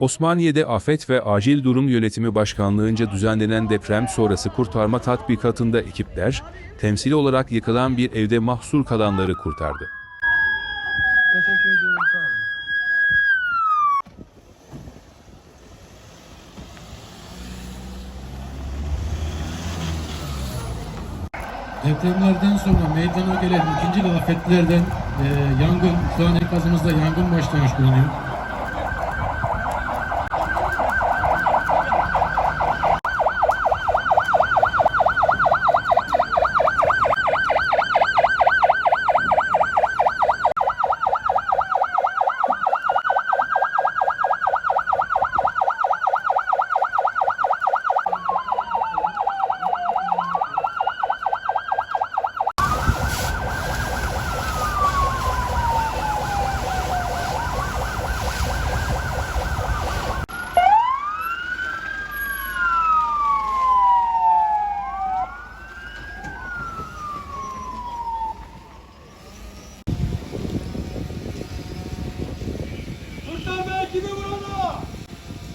Osmaniye'de Afet ve Acil Durum Yönetimi Başkanlığı'nca düzenlenen deprem sonrası kurtarma tatbikatında ekipler, temsili olarak yıkılan bir evde mahsur kalanları kurtardı. Teşekkür ediyorum sağ olun. Depremlerden sonra meydana gelen ikinci afetlerden e, yangın, şu an enkazımızda yangın başlamış bulunuyor.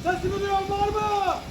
Sesimi duyan var mı?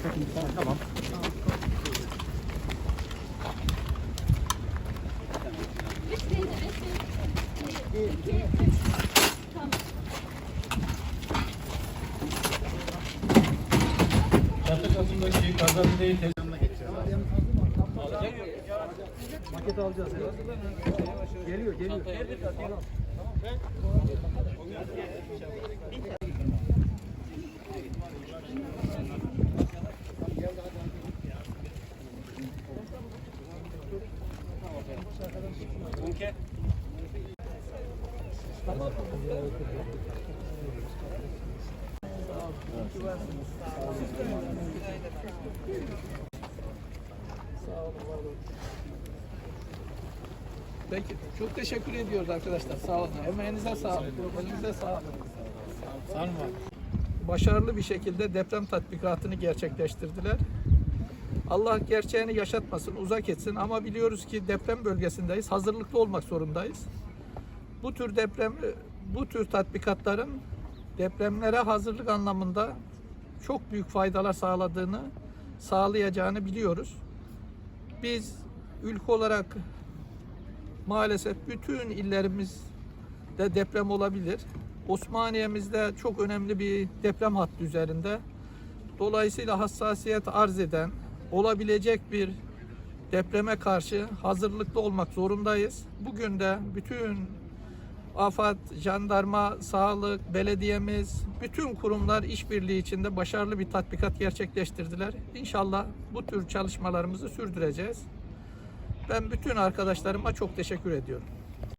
Çatı katındaki kazadeyi tezgahına geçeceğiz. Maket alacağız. Geliyor, geliyor. Peki. Çok teşekkür ediyoruz arkadaşlar. Sağ olun. Emeğinize sağlık. Elinize sağlık. Sağ olun. Başarılı bir şekilde deprem tatbikatını gerçekleştirdiler. Allah gerçeğini yaşatmasın, uzak etsin ama biliyoruz ki deprem bölgesindeyiz. Hazırlıklı olmak zorundayız. Bu tür deprem bu tür tatbikatların depremlere hazırlık anlamında çok büyük faydalar sağladığını, sağlayacağını biliyoruz. Biz ülke olarak maalesef bütün illerimizde deprem olabilir. Osmaniye'mizde çok önemli bir deprem hattı üzerinde. Dolayısıyla hassasiyet arz eden, olabilecek bir depreme karşı hazırlıklı olmak zorundayız. Bugün de bütün AFAD, jandarma, sağlık, belediyemiz, bütün kurumlar işbirliği içinde başarılı bir tatbikat gerçekleştirdiler. İnşallah bu tür çalışmalarımızı sürdüreceğiz. Ben bütün arkadaşlarıma çok teşekkür ediyorum.